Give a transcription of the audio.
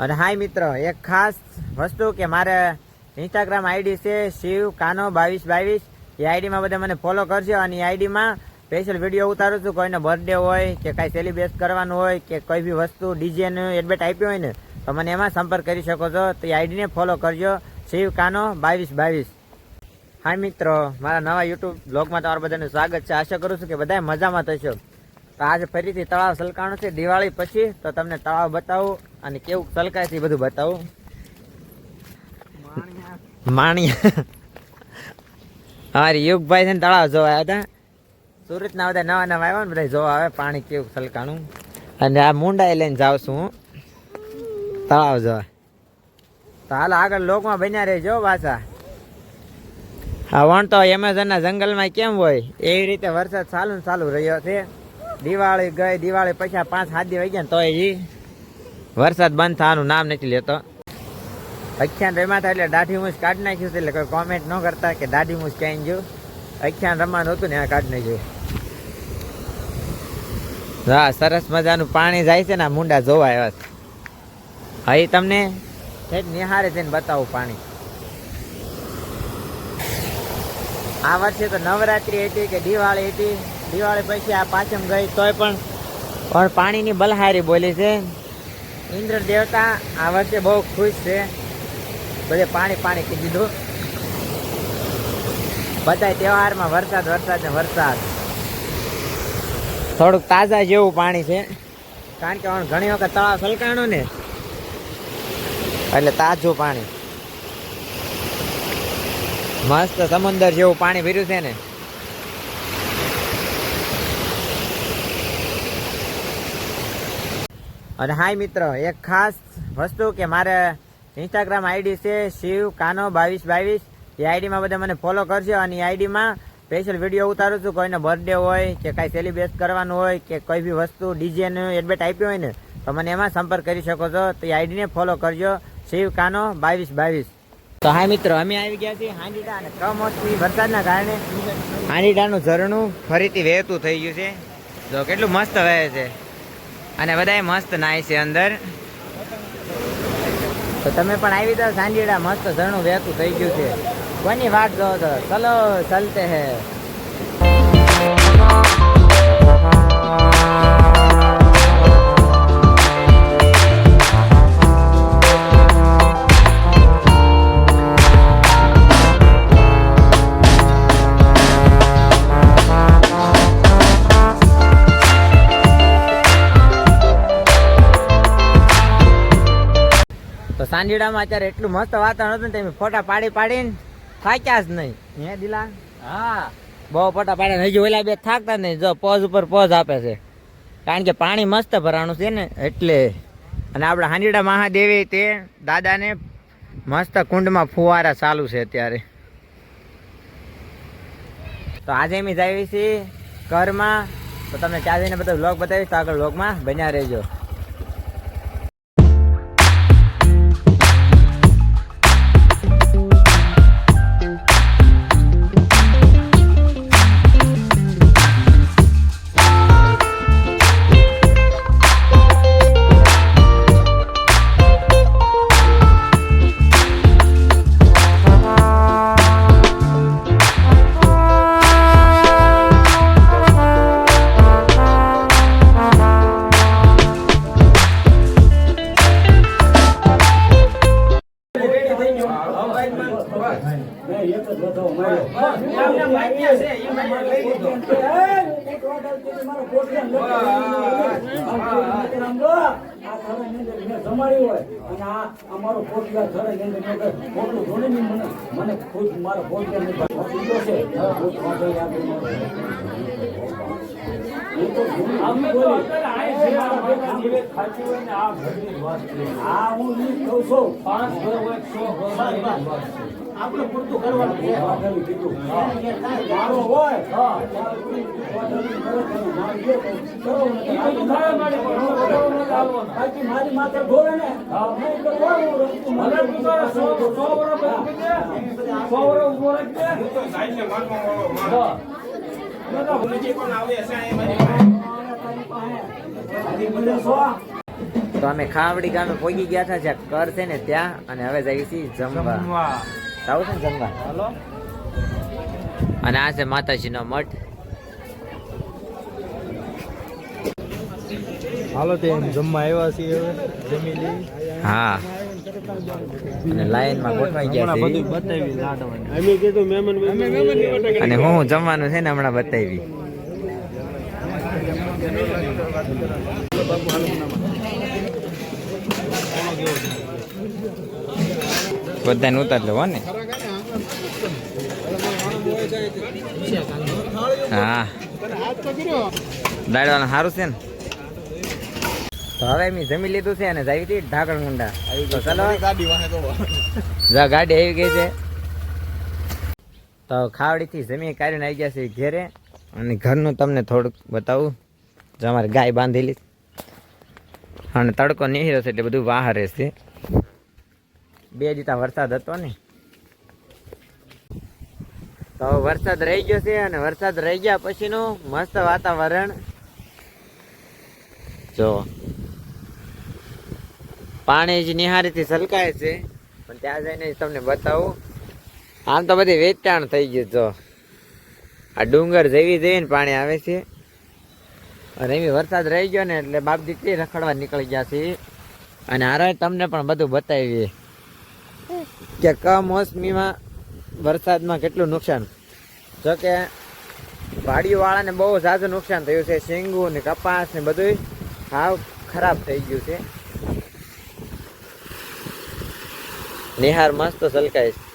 અને હાય મિત્ર, એક ખાસ વસ્તુ કે મારે ઇન્સ્ટાગ્રામ આઈડી છે, શિવ કાનો બાવીસ બાવીસ. એ આઈડીમાં બધા મને ફોલો કરજો અને એ આઈડીમાં સ્પેશિયલ વીડિયો ઉતારું છું, કોઈનો બર્થડે હોય કે કાંઈ સેલિબ્રેટ કરવાનું હોય કે કોઈ બી વસ્તુ ડીજેનું એડમિટ આપ્યું હોય ને, તો મને એમાં સંપર્ક કરી શકો છો. તો એ આઈડીને ફોલો કરજો. શિવ કાનો બાવીસ બાવીસ. હાય મિત્રો, મારા નવા યુટ્યુબ બ્લોગમાં તમારા બધાનું સ્વાગત છે. આશા કરું છું કે બધા મજામાં થશો. તો આજે ફરીથી તળાવ સલકાણું છે. દિવાળી પછી તો તમને તળાવ બતાવું અને કેવું સલકાય છે બધું બતાવું. માણિયા. અમારી યુગભાઈ છે ને તળાવ જોવા આવ્યા હતા. સુરતના બધા નવા નવા આવ્યા ને બધા જોવા આવે પાણી કેવું સલકાણું અને આ મુંડા લઈને જાઉં છું હું. તળાવ જોવા. તો હાલ આગળ લોકમાં બન્યા રહેજો પાછા. હા વણ તો એમેઝોનના જંગલમાં કેમ હોય? એવી રીતે વરસાદ ચાલુ ને ચાલુ રહ્યો છે. દિવાળી ગઈ, દિવાળી પછી પાંચ, સાત વહી ગયા તોય જી વરસાદ બંધ થવાનું નામ નથી લેતો. અખ્યાન રમ્યા હતા એટલે દાઢી મૂછ કાઢી નાખ્યું એટલે કોઈ કોમેન્ટ ન કરતા કે દાઢી મૂછ ક્યાંય ગયું. અખ્યાન રમવાનું હતું ને, આ કાઢી નાખ્યું. હા, સરસ મજાનું પાણી જાય છે ને મુંડા જોવા આવ્યા છે. હા એ તમને નિહારે જઈને બતાવું પાણી. આ વર્ષે તો નવરાત્રી હતી કે દિવાળી હતી? દિવાળી પછી આ પાછમ ગઈ તોય પણ પણ પાણીની બલહારી બોલી છે. ઇન્દ્ર દેવતા આ વર્ષે બહુ ખુશ છે. બધે પાણી પાણી કહી દીધું. બધા તહેવારમાં વરસાદ વરસાદ ને વરસાદ. થોડુંક તાજા જેવું પાણી છે. કારણ કે ઘણી વખત તળાવ સલકાણું ને. એટલે તાજું પાણી. મસ્ત સમુદર જેવું પાણી ભર્યું છે ને. અને હાય મિત્ર, એક ખાસ વસ્તુ કે મારે ઇન્સ્ટાગ્રામ આઈડી છે શિવ કાનો બાવીસ બાવીસ. એ આઈડીમાં બધા મને ફોલો કરજો અને એ આઈડીમાં સ્પેશિયલ વીડિયો ઉતારું છું. કોઈનો બર્થડે હોય કે કાંઈ સેલિબ્રેટ કરવાનું હોય કે કોઈ બી વસ્તુ ડીજેનું એડવેટ આપ્યું હોય ને, તો મને એમાં સંપર્ક કરી શકો છો. તો એ આઈડીને ફોલો કરજો. શિવ કાનો બાવીસ બાવીસ. તો હા મિત્રો, અમે આવી ગયા છીએ હાંડીડા અને કમોસમી વરસાદના કારણે. હાંડીડાનું ઝરણું ફરીથી વહેતું થઈ ગયું છે. તો કેટલું મસ્ત વહે છે. અને બધાય મસ્ત નાય છે અંદર. તો તમે પણ આવી જાઓ સાંજીડા, મસ્ત ઝરણું વહેતું થઈ ગયું છે. કોની વાત જો તો ચલો, ચલતે હે. તો સાંજીડામાં અત્યારે એટલું મસ્ત વાતાવરણ હતું ને તમે ફોટા પાડી પાડીને થાક્યા જ નહીં. હે દિલા હા. બહુ ફોટા પાડ્યા હજી ઓલા બે થાકતા નહીં. જો પોઝ ઉપર પોઝ આપે છે. કારણ કે પાણી મસ્ત ભરાણું છે ને એટલે અને આપણે હાંડીડા મહાદેવી તે દાદાને મસ્ત કુંડમાં ફુવારા ચાલુ છે અત્યારે. તો આજે અમે જઈએ છીએ ઘરમાં. તો તમને ત્યાં જઈને બધો વ્લોગ બતાવીશ તો આગળ વ્લોગમાં બન્યા રહેજો. મારો જમાડી હોય અને આ અમારો પોટલા ઘરે પોટલું જોડે ને મને. મને ખુદ મારો પોટલા ને પહોંચી છે. ખુદ વાંધો યાદ હું કહું છું. આપણે પૂરતું કરવાનું છે. કીધું. મારો હોય. મારે માથે ગોળે ને. તો અમે ખાવડી ગામે પહોંચી ગયા હતા જ્યાં કર છે ને ત્યાં અને હવે જઈએ છીએ જમવા. જાવ છે ને જમવા? હાલો. અને આ છે માતાજીનો મઠ. હાલો તે જમવા આવ્યા છીએ હવે જમી લઈ હા. અને લાઈનમાં ગોઠવાઈ ગયા છે. બતાવી અમે કીધું મહેમાન અને હું હું જમવાનું છે ને હમણાં બતાવી. બધાને ઉતાર લેવો હો ને. હા. દાડવાનું સારું હવે મેં જમી લીધું છે અને ગાડી આવી ગઈ છે. તો કાઢીને આવી ગયા છે ઘેરે. અને ઘરનું તમને થોડુંક બતાવું. જો અમારે ગાય બાંધેલી. અને તડકો નહીં છે એટલે બધું વાહરે છે. બે જીતા વરસાદ હતો ને. તો વરસાદ રહી ગયો છે અને વરસાદ રહી ગયા પછીનું મસ્ત વાતાવરણ. જો. પાણી જ નિહારીથી સલકાય છે. પણ ત્યાં જઈને તમને બતાવું. આમ તો બધી વેચાણ થઈ ગયું જો. આ ડુંગર જેવી જઈને પાણી આવે છે. અને એવી વરસાદ રહી ગયો ને એટલે બાપ દીકરી રખડવા નીકળી ગયા છે. અને હારે તમને પણ બધું બતાવીએ. કે કમોસમીમાં વરસાદમાં કેટલું નુકસાન? જો કે વાડીવાળાને બહુ ઝાઝું નુકસાન થયું છે, શીંગું ને કપાસ ને બધું સાવ ખરાબ થઈ ગયું છે. નિહાર મસ્ત સલકાય છે.